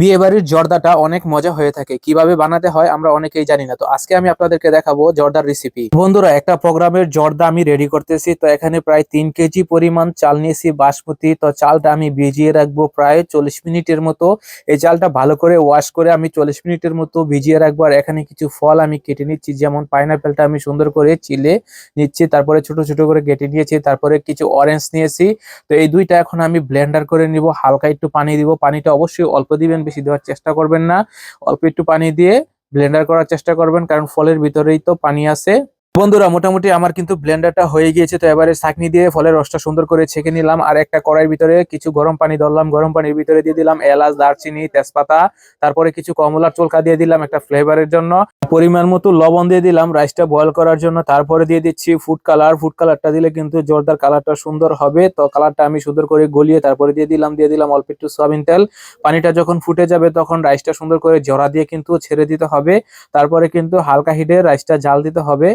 বিয়ে বাড়ির জর্দাটা অনেক মজা হয়ে থাকে। কীভাবে বানাতে হয় আমরা অনেকেই জানি না। তো আজকে আমি আপনাদেরকে দেখাবো জর্দার রেসিপি বন্ধুরা, একটা প্রোগ্রামের জর্দা আমি রেডি করতেছি। তো এখানে প্রায় তিন কেজি পরিমাণ চাল নিয়েছি, বাসমতি। তো চালটা আমি ভিজিয়ে রাখব প্রায় চল্লিশ মিনিটের মতো। এই চালটা ভালো করে ওয়াশ করে আমি চল্লিশ মিনিটের মতো ভিজিয়ে রাখব। আর এখানে কিছু ফল আমি কেটে নিচ্ছি, যেমন পাইনাপেলটা আমি সুন্দর করে চিলে নিচ্ছি, তারপরে ছোট ছোট করে কেটে নিয়েছি, তারপরে কিছু অরেঞ্জ নিয়েছি। তো এই দুইটা এখন আমি ব্লেন্ডার করে নিব, হালকা একটু পানি দিব। পানিটা অবশ্যই অল্প দিবেন বেশি দেওয়ার চেষ্টা করবেন না। অল্প একটু পানি দিয়ে ব্লেন্ডার করার চেষ্টা করবেন, কারণ ফলের ভিতরেই তো পানি আছে। বন্ধুরা, মোটামুটি আমার কিন্তু ব্লেন্ডারটা হয়ে গিয়েছে, তো এবারে ছাঁকনি দিয়ে ফলের রসটা সুন্দর করে ছেঁকে নিলাম। আর একটা কড়াইয়ের ভিতরে কিছু গরম পানি ধরলাম, গরম পানির ভিতরে দিয়ে দিলাম এলাচ, দারচিনি, তেজপাতা, তারপরে কিছু কমলার চোলকা দিয়ে দিলাম একটা ফ্লেভারের জন্য। পরিমাণ মতো লবণ দিয়ে দিলাম রাইসটা বয়ল করার জন্য। তারপরে দিয়ে দিচ্ছি ফুড কালার ফুড কালারটা দিলে কিন্তু জোরদার কালারটা সুন্দর হবে। তো কালারটা আমি সুন্দর করে গলিয়ে তারপরে দিয়ে দিলাম দিয়ে দিলাম অল্প একটু সয়াবিন তেল। পানিটা যখন ফুটে যাবে তখন রাইসটা সুন্দর করে জড়া দিয়ে কিন্তু ছেড়ে দিতে হবে। তারপরে কিন্তু হালকা হিটে রাইসটা জাল দিতে হবে।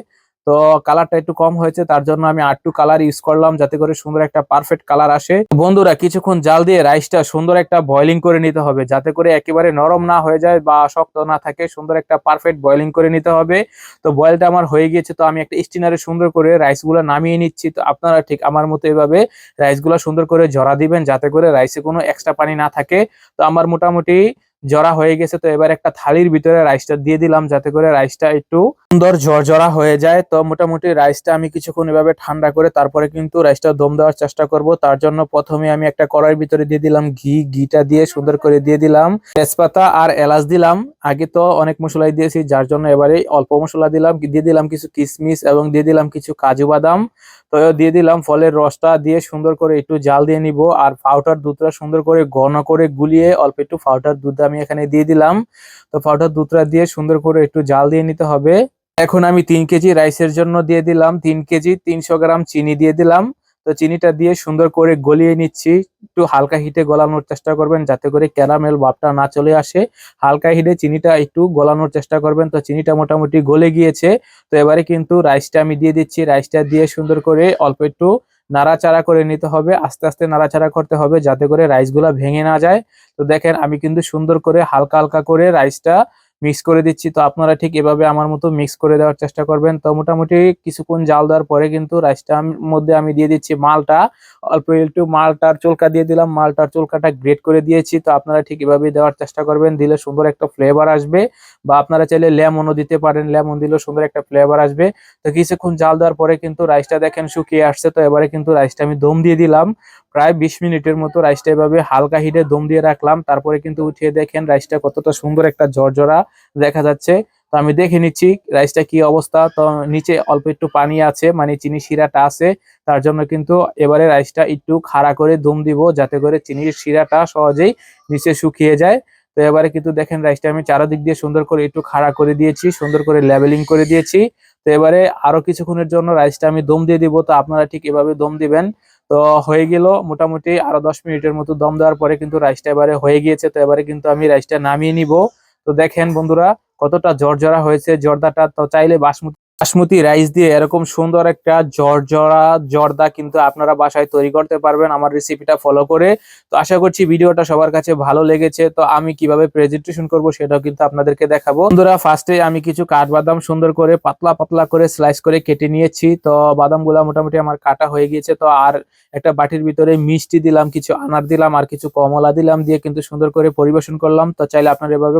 তো কালারটা একটু কম হয়েছে, তার জন্য আমি আটটু কালার ইউজ করলাম যাতে করে সুন্দর একটা পারফেক্ট কালার আসে। বন্ধুরা, কিছুক্ষণ জাল দিয়ে রাইসটা সুন্দর একটা বয়লিং করে নিতে হবে, যাতে করে একেবারে নরম না হয়ে যায় বা শক্ত না থাকে, সুন্দর একটা পারফেক্ট বয়লিং করে নিতে হবে। তো বয়েলটা আমার হয়ে গিয়েছে, তো আমি একটা স্টিনারে সুন্দর করে রাইসগুলো নামিয়ে নিচ্ছি। তো আপনারা ঠিক আমার মতো এভাবে রাইসগুলো সুন্দর করে জড়া দিবেন, যাতে করে রাইসে কোনো এক্সট্রা পানি না থাকে। তো আমার মোটামুটি জড়া হয়ে গেছে, তো এবার একটা থালির ভিতরে রাইসটা দিয়ে দিলাম যাতে করে রাইসটা একটু সুন্দর ঝরঝরা হয়ে যায়। তো মোটামুটি রাইসটা আমি কিছুক্ষণ এভাবে ঠান্ডা করে তারপরে কিন্তু রাইসটা দম দেওয়ার চেষ্টা করব। তার জন্য প্রথমে আমি একটা কড়াইয়ের ভিতরে দিয়ে দিলাম ঘি। ঘিটা দিয়ে সুন্দর করে দিয়ে দিলাম তেজপাতা আর এলাচ দিলাম। আগে তো অনেক মশলাই দিয়েছি, যার জন্য এবারে অল্প মশলা দিলাম, দিয়ে দিলাম কিছু কিশমিশ এবং দিয়ে দিলাম কিছু কাজু বাদাম। তো দিয়ে দিলাম ফলের রসটা, দিয়ে সুন্দর করে একটু জাল দিয়ে নিব। আর পাউডার দুধটা সুন্দর করে ঘন করে গুলিয়ে অল্প একটু পাউডার দুধ আমি এখানে দিয়ে দিলাম। তো পাউডার দুধটা দিয়ে সুন্দর করে একটু জাল দিয়ে নিতে হবে। এখন আমি তিন কেজি রাইসের জন্য দিয়ে দিলাম। তিন কেজি তিনশো গ্রাম চিনি দিয়ে দিলাম। তো চিনিটা দিয়ে সুন্দর করে গলিয়ে নিচ্ছি। একটু হালকা হিটে গলানোর চেষ্টা করবেন যাতে করে ক্যারামেল ভাবটা না চলে আসে। হালকা হিটে চিনিটা একটু গলানোর চেষ্টা করবেন। তো চিনিটা মোটামুটি গলে গিয়েছে। তো এবারে কিন্তু রাইসটা আমি দিয়ে দিচ্ছি। রাইসটা দিয়ে সুন্দর করে অল্প একটু নাড়াচাড়া করে নিতে হবে। আস্তে আস্তে নাড়াচাড়া করতে হবে যাতে করে রাইসগুলা ভেঙে না যায়। তো দেখেন আমি কিন্তু সুন্দর করে হালকা হালকা করে রাইসটা মিক্স করে দিচ্ছি। তো আপনারা ঠিক এভাবে আমার মতো মিক্স করে দেওয়ার চেষ্টা করবেন। তো মোটামুটি কিছুক্ষণ জাল দেওয়ার পরে কিন্তু রাইসটা মধ্যে আমি দিয়ে দিচ্ছি মালটা। অল্প একটু মালটার চুলকা দিয়ে দিলাম। মালটার চুলকাটা গ্রেট করে দিয়েছি। তো আপনারা ঠিক এভাবে দেওয়ার চেষ্টা করবেন। দিলে সুন্দর একটা ফ্লেভার আসবে। বা আপনারা চাইলে লেমনও দিতে পারেন। লেমন দিলেও সুন্দর একটা ফ্লেভার আসবে। তো কিছুক্ষণ জাল দেওয়ার পরে কিন্তু রাইসটা দেখেন শুকিয়ে আসছে। তো এবারে কিন্তু রাইসটা আমি দম দিয়ে দিলাম। প্রায় বিশ মিনিটের মতো রাইসটা এভাবে হালকা হিটে দম দিয়ে রাখলাম। তারপরে কিন্তু উঠিয়ে দেখেন রাইসটা কতটা সুন্দর একটা জর্জরা দেখা যাচ্ছে। তো আমি দেখে নিচ্ছি রাইসটা কি অবস্থা। তো নিচে অল্প একটু পানি আছে মানে চিনি শিরাটা আছে। তার জন্য কিন্তু এবারে রাইসটা একটু খাড়া করে দম দিব, যাতে করে চিনির শিরাটা সহজেই নিচে শুকিয়ে যায়। তো এবারে কিন্তু দেখেন রাইসটা আমি চারদিক দিয়ে সুন্দর করে একটু খাড়া করে দিয়েছি, সুন্দর করে লেবেলিং করে দিয়েছি। তো এবারে আরও কিছুক্ষণের জন্য রাইসটা আমি দম দিয়ে দিব, তো আপনারা ঠিক এভাবে দম দিবেন। তো হয়ে গেল মোটামুটি আরও দশ মিনিটের মতো দম দেওয়ার পরে কিন্তু রাইসটা এবারে হয়ে গিয়েছে, তো এবারে কিন্তু আমি রাইসটা নামিয়ে নিব। তো দেখেন বন্ধুরা, কতটা জর্জরা হয়েছে, জর্দাটা তো চাইলে বাসমতি বাসমতি রাইস দিয়ে এরকম সুন্দর একটা জর্জরা জর্দা কিন্তু আপনারা বাসায় তৈরি করতে পারবেন। আমার রেসিপিটা ফলো করে। তো আশা করছি ভিডিওটা সবার কাছে ভালো লেগেছে। তো আমি কীভাবে প্রেজেন্টেশন করব সেটাও কিন্তু আপনাদেরকে দেখাবো। বন্ধুরা ফার্স্টে আমি কিছু কাঠবাদাম সুন্দর করে পাতলা পাতলা করে স্লাইস করে কেটে নিয়েছি। তো বাদামগুলা মোটামুটি আমার কাটা হয়ে গিয়েছে। তো আর একটা বাটির ভিতরে মিষ্টি দিলাম, কিছু আনার দিলাম, আর কিছু কমলা দিলাম দিয়ে কিন্তু সুন্দর করে পরিবেশন করলাম। তো চাইলে আপনারা এভাবে